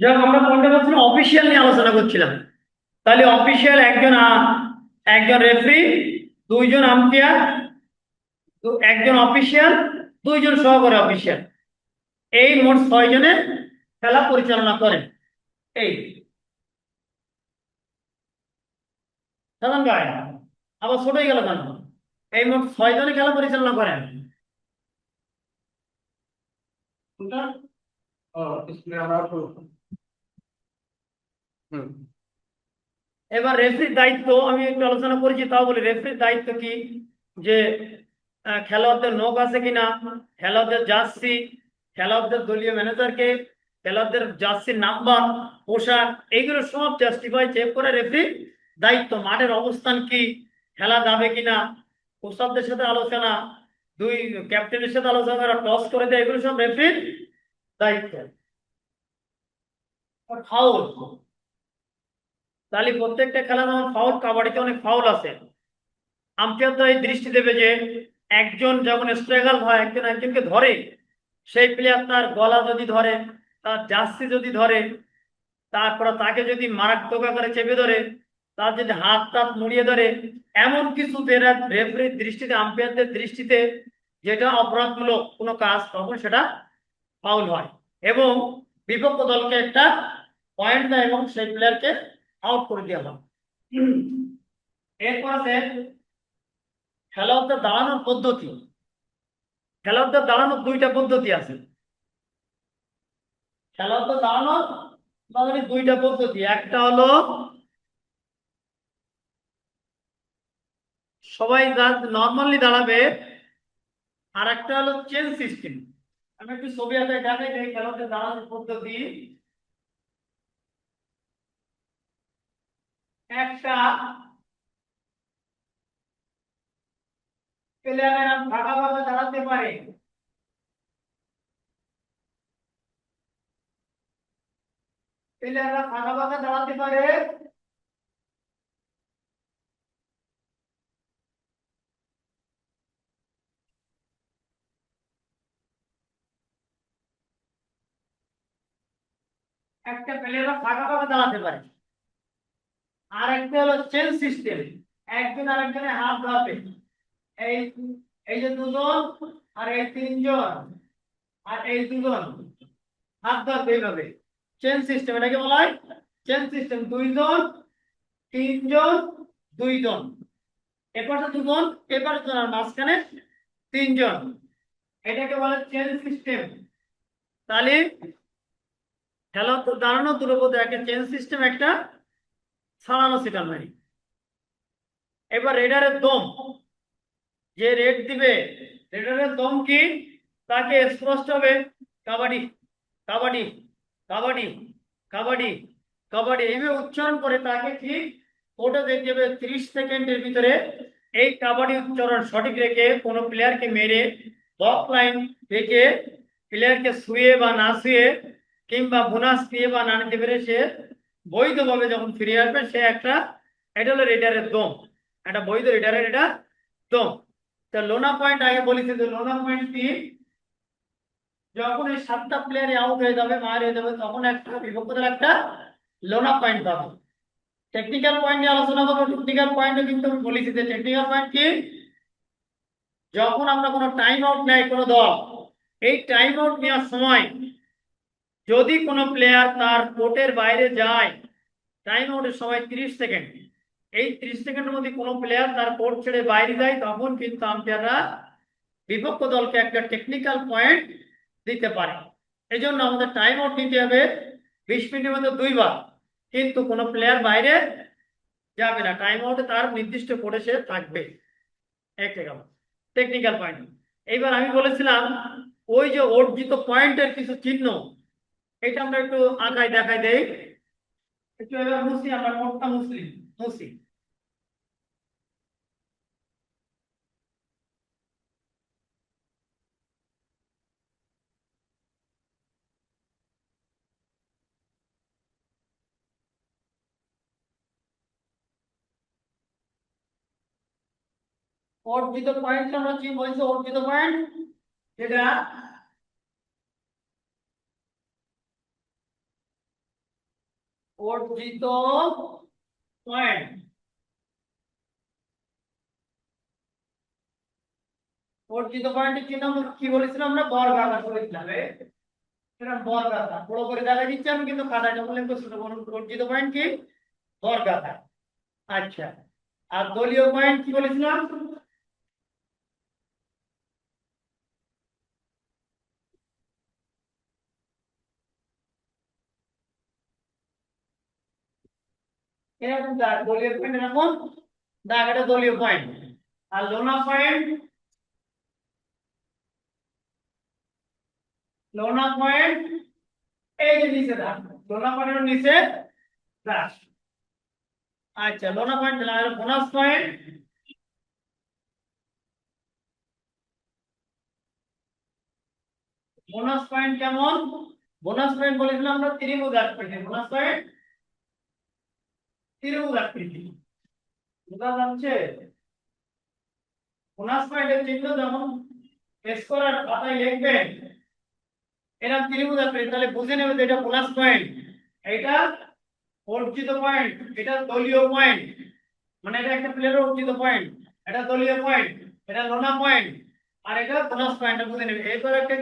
যাক আমরা কোনটা বলছিলাম অফিসিয়াল নিয়ে আলোচনা করছিলাম। তাহলে অফিসিয়াল একজন একজন রেফারি দুইজন আম্পায়ার একজন অফিসিয়াল দুইজন সহকারী অফিসিয়াল এই মোট ছয় জনে খেলা পরিচালনা করেন। এই। সাধারণ আবার ছোট হয়ে গেল কেন? এই মোট ছয় জনে খেলা পরিচালনা করেন। এবার রেফারির দায়িত্ব আমি একটু আলোচনা করেছি তাও বলি রেফারির দায়িত্ব কি যে খেলোয়াড়দের নোক আছে কিনা খেলোয়াড়দের জার্সি খেলোয়াড়দের দলীয় ম্যানেজারকে খেলোয়াড়দের জার্সি নাম্বার পোশাক এইগুলো সব জাস্টিফাই চেক করে রেফারির দায়িত্ব মাঠের অবস্থান কি খেলা যাবে কিনা প্রস্তাবদের সাথে আলোচনা দুই ক্যাপ্টেনের সাথে আলোচনা করা টস করে দেয়, এগুলো সব রেফারির দায়িত্ব। ফাউল তাহলে প্রত্যেকটা খেলা যেমন ফাউল কাবাডিতে অনেক ফাউল আছে। আম্পায়ার তো এই দৃষ্টি দেবে যে একজন যখন স্ট্রাগল হয়, একজন একজনকে ধরে, সেই প্লেয়ার তার গলা যদি ধরে, তার জার্সি যদি ধরে, তারপরে তাকে যদি মারাত্মক আকারে চেপে ধরে, তার যদি হাত টাত মুড়িয়ে ধরে এমন কিছু যেটা রেফারির দৃষ্টিতে আম্পায়ারদের দৃষ্টিতে যেটা অপরাধমূলক কোনো কাজ তখন সেটা ফাউল হয়। এবং বিপক্ষ দলকে একটা পয়েন্ট দেয় এবং সেই প্লেয়ারকে আউট করে দেওয়া হয়। এরপর আছে খেলোয়াড়দের দাঁড়ানোর পদ্ধতি। খেলোয়াড়দের দাঁড়ানোর দুইটা পদ্ধতি আছে। খেলোয়াড়দের দাঁড়ানোর দুইটা পদ্ধতি। একটা হলো সবাই যা নর্মালি দাঁড়াবে। আর একটা হলো চেন সিস্টেম আমি একটু ছবি আঁকায় দেখাই, দেই খেলোয়াড়দের দাঁড়ানোর পদ্ধতি। একটা। প্লেয়ারের ফাঁকা দাঁড়াতে পারে। প্লেয়াররা ফাঁকা ফাঁকা দাঁড়াতে পারে। একটা প্লেয়াররা ফাঁকা ফাঁকা দাঁড়াতে পারে। আর একটা হলো চেন সিস্টেম একজন আরেকজনের হাত ধরবে এই এই যে দুজন আর এই তিনজন আর এই দুজন হাত ধরবে এইভাবে। চেন সিস্টেম এটাকে বলা হয় চেন সিস্টেম দুইজন, তিনজন, দুইজন। এপাশে দুজন এপাশে দুজন আর মাঝখানে তিনজন। এটাকে বলে চেন সিস্টেম তাহলে তো দাঁড়ানো দূরপথে একটা চেন সিস্টেম একটা সারানো সিটার মারি এবার রেডারের দম। যে রেড দিবে রেডারের দম কি? তাকে স্পষ্ট হবে, কাবাডি কাবাডি কাবাডি কাবাডি কাবাডি। এইভাবে উচ্চারণ করে তাকে ঠিক ওটা দেখতে হবে ত্রিশ সেকেন্ডের ভিতরে এই কাবাডি উচ্চারণ সঠিক রেখে কোনো প্লেয়ারকে মেরে বক লাইন রেখে প্লেয়ারকে শুয়ে বা না শুয়ে কিংবা বোনাস দিয়ে বা না নিতে পেরে সে বৈধভাবে যখন ফিরে আসবে, সে একটা, এটা হলো রেডারের দম। একটা বৈধ রেডারের এটা দম। তা লোনা পয়েন্ট আগে বলেছি যে লোনা পয়েন্ট কি? যখন এই সাতটা প্লেয়ারে আউট হয়ে যাবে, মার হয়ে যাবে, তখন একটা বিপক্ষ দল একটা লোনা পয়েন্ট পাবে। টেকনিক্যাল পয়েন্ট নিয়ে আলোচনা করব টেকনিক্যাল পয়েন্টও কিন্তু আমি বলেছি যে টেকনিক্যাল পয়েন্ট কি? যখন আমরা কোনো টাইম আউট নেয় কোনো দল, এই টাইম আউট নেওয়ার সময় যদি কোনো প্লেয়ার তার কোর্টের বাইরে যায় টাইম আউটের সময় তিরিশ সেকেন্ড এই তিরিশ সেকেন্ডের মধ্যে কোনো প্লেয়ার তার কোর্ট ছেড়ে বাইরে যায়, তখন কিন্তু আম্পায়াররা বিপক্ষ দলকে একটা টেকনিক্যাল পয়েন্ট দিতে পারে। এই জন্য আমাদের টাইম আউট নিতে হবে বিশ মিনিটের মধ্যে দুইবার। কিন্তু কোনো প্লেয়ার বাইরে যাবে না। টাইম আউটে তার নির্দিষ্ট কোর্টে সে থাকবে। গেল টেকনিক্যাল পয়েন্ট এইবার আমি বলেছিলাম, ওই যে অর্জিত পয়েন্টের কিছু চিহ্ন এটা আমরা একটু আঁকায় দেখাই দেই। একটু এবার মুসি আমরা কোনটা মুসলিম? মুসি অর্জিত পয়েন্ট আমরা কি বলছি? অর্জিত পয়েন্ট যেটা অর্জিত পয়েন্ট। অর্জিত পয়েন্টের চিহ্ন কি বলেছিলাম আমরা? বর্গাকার করেছিলাম? এটা বর্গাকার বড় করে দেখা দিচ্ছি আমি, কিন্তু খাতায় যখন লিখব বড় অর্জিত পয়েন্ট কি? বর্গাকার আচ্ছা। আর দলীয় পয়েন্ট কি বলেছিলাম? এরকম দাগ দলীয় পয়েন্ট এরকম দাগ এটা দলীয় পয়েন্ট আর লোনা পয়েন্ট লোনা পয়েন্ট এই যে নিচে দাগ লোনা পয়েন্টের নিচে দাগ আচ্ছা লোনা পয়েন্ট আর বোনাস পয়েন্ট বোনাস পয়েন্ট কেমন? বোনাস পয়েন্ট বলেছিলাম আমরা ত্রিভুজ আকৃতি বোনাস পয়েন্ট ত্রিভুজ আকৃতি। বোঝা যাচ্ছে বোনাস পয়েন্টের চিহ্ন যেমন স্কোরার খাতায় লিখবেন এরকম ত্রিভুজ আকৃতি, তাহলে বুঝে নেবে এটা বোনাস পয়েন্ট এটা অর্জিত পয়েন্ট এটা দলীয় পয়েন্ট মানে এটা একটা প্লেয়ারের অর্জিত পয়েন্ট এটা দলীয় পয়েন্ট এটা লোনা পয়েন্ট আর এটা বোনাস পয়েন্ট বুঝে নেবে। এরপর একটা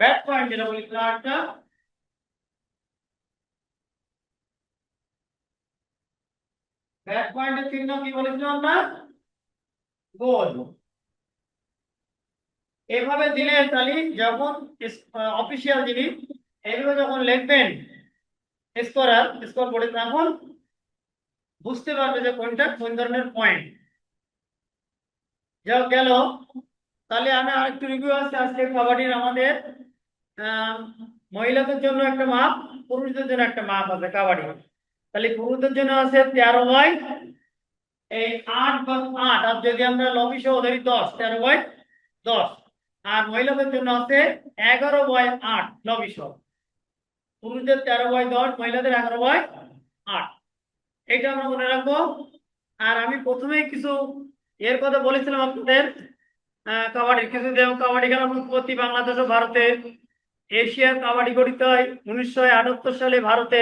ব্যাট পয়েন্ট যেটা বলি একটা ব্যাট পয়েন্টের চিহ্ন কি বলেছিলাম আমরা? গোল এভাবে দিলে তাহলে যখন অফিসিয়াল জিনিস এইভাবে যখন লিখবেন স্কোরার স্কোর বোর্ডে তখন বুঝতে পারবে যে কোনটা কোন ধরনের পয়েন্ট যা গেল। তাহলে আমি আরেকটু রিভিউ আছে আজকে কাবাডির আমাদের মহিলাদের জন্য একটা মাপ পুরুষদের জন্য একটা মাপ আছে কাবাডি। তাহলে পুরুষদের জন্য আছে তেরো বাই এই আট বা আট আর যদি আমরা লবি সহ ধরি দশ তেরো বাই দশ। আর মহিলাদের জন্য আছে এগারো বাই আট লবি সহ। পুরুষদের তেরো বাই দশ মহিলাদের এগারো বাই আট। এটা আমরা মনে রাখব। আর আমি প্রথমেই কিছু এর কথা বলেছিলাম আপনাদের আহ, কাবাডির কিছু যেমন কাবাডি খেলার উৎপত্তি বাংলাদেশ ও ভারতে এশিয়ার কাবাডি গঠিত হয় উনিশশো আটাত্তর সালে ভারতে।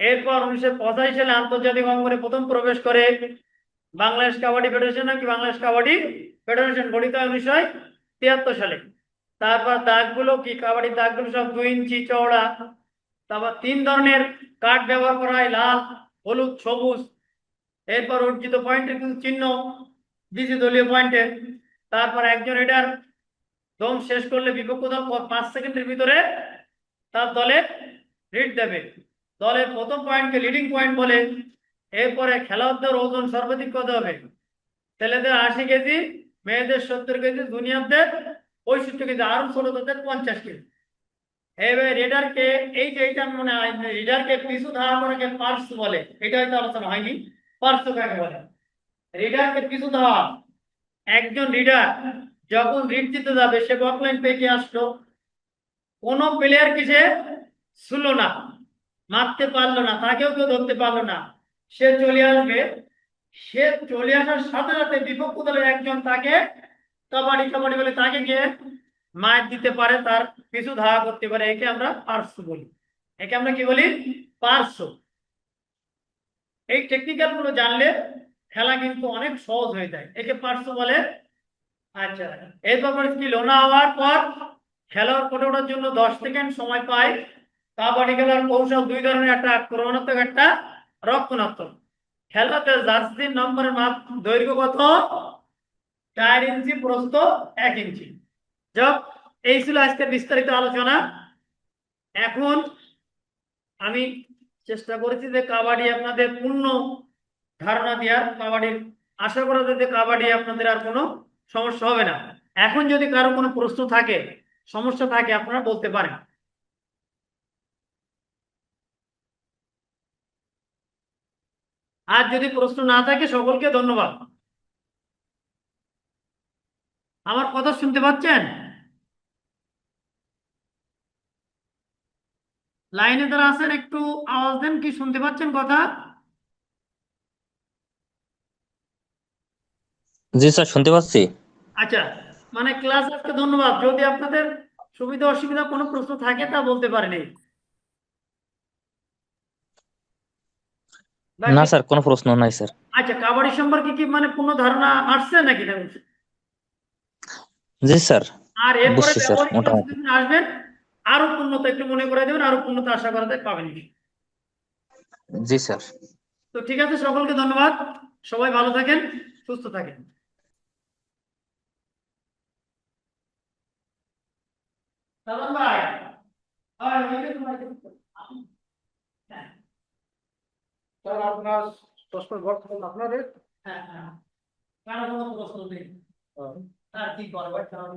এরপর উনিশশো পঁচাশি সালে আন্তর্জাতিক অঙ্গনে প্রথম প্রবেশ করে বাংলাদেশ কাবাডি ফেডারেশন নাকি বাংলাদেশ কাবাডি ফেডারেশন গঠিত হয় উনিশশো তিয়াত্তর সালে। তারপর দাগগুলো কি? কাবাডি দাগগুলো সব দুই ইঞ্চি চওড়া। তারপর তিন ধরনের কাঠ ব্যবহার করা হয়, লাল, হলুদ, সবুজ। এরপর অর্জিত পয়েন্টের কিন্তু চিহ্ন দিয়েছে দলীয় পয়েন্টের তারপর একজন এটার দম শেষ করলে বিপক্ষ দল পাঁচ সেকেন্ডের ভিতরে তার দলে রিড দেবে। দলের প্রথম পয়েন্টকে লিডিং পয়েন্ট বলে। এরপরে খেলোয়াড়দের ওজন সর্বাধিক কত হবে? ছেলেদের আশি কেজি, মেয়েদের সত্তর কেজি জুনিয়রদের পঁয়ষট্টি কেজি, আরও ছোটদের পঞ্চাশ কেজি। এবার রেডারকে, এই যে এইটা মনে হয়, রিডারকে পিছু ধারা করাকে পার্স বলে, এটা হয়তো আলোচনা হয়নি, পার্স কাকে বলে। রিডারকে পিছু ধাওয়া একজন রিডার যখন রিড দিতে যাবে, সে বকলাইন পেকে আসলো? কোনো প্লেয়ার কি সে ছিল না। মারতে পারল না, তাকেও কেউ ধরতে পারল না। সে চলে আসবে। সে চলে আসার সাথে সাথে বিপক্ষ দলের একজন তাকে কাবাডি কাবাডি বলে তাকে গিয়ে মার দিতে পারে, তার পিছু ধাওয়া করতে পারে। একে আমরা পার্শ্ব বলি। একে আমরা কি বলি? পার্শ্ব এই টেকনিক্যালগুলো জানলে খেলা কিন্তু অনেক সহজ হয়ে যায়। একে পার্শ্ব বলে। আচ্ছা এরপর কি লোনা হওয়ার পর খেলোয়াড় কোটে ওঠার জন্য দশ সেকেন্ড সময় পায়। কাবাডি খেলার কৌশল দুই ধরনের, একটা আক্রমণাত্মক একটা রক্ষণাত্মক খেলাতে জার্সির নম্বরের মাপ, দৈর্ঘ্য কত? চার ইঞ্চি, প্রস্থ এক ইঞ্চি। যাক, এই ছিল আজকের বিস্তারিত আলোচনা। এখন আমি চেষ্টা করেছি যে কাবাডি আপনাদের পূর্ণ ধারণা দেওয়ার, কাবাডির আশা করা যায় যে কাবাডি আপনাদের আর কোনো সমস্যা হবে না। এখন যদি কারও কোনো প্রশ্ন থাকে, সমস্যা থাকে, আপনারা বলতে পারেন। আর যদি প্রশ্ন না থাকে সকলকে ধন্যবাদ। আমার কথা শুনতে পাচ্ছেন? লাইনে যারা আছেন একটু আওয়াজ দেন কি শুনতে পাচ্ছেন কথা? জি স্যার শুনতে পাচ্ছি। আচ্ছা মানে ক্লাস আজকে ধন্যবাদ। যদি আপনাদের সুবিধা অসুবিধা কোনো প্রশ্ন থাকে তা বলতে পারেনি। না স্যার কোনো প্রশ্ন নাই স্যার। আচ্ছা কাবাডি সম্পর্কে কি মানে কোনো ধারণা আসছে নাকি না জি স্যার আর এরপরে স্যার, মোটামুটি। আসবেন আরও পূর্ণতা একটু মনে করে দেবেন আরও পূর্ণতা আশা করা যায় পাবেন জি স্যার। তো ঠিক আছে সকলকে ধন্যবাদ। সবাই ভালো থাকেন সুস্থ থাকেন। ভাই হয়, ওইদিকে তোমার একটু- হ্যাঁ, স্যার আপনার প্রশ্নের বর্তমান আপনাদের হ্যাঁ, হ্যাঁ। কারণ কোনো প্রশ্ন নেই। আর কি করব, কারণ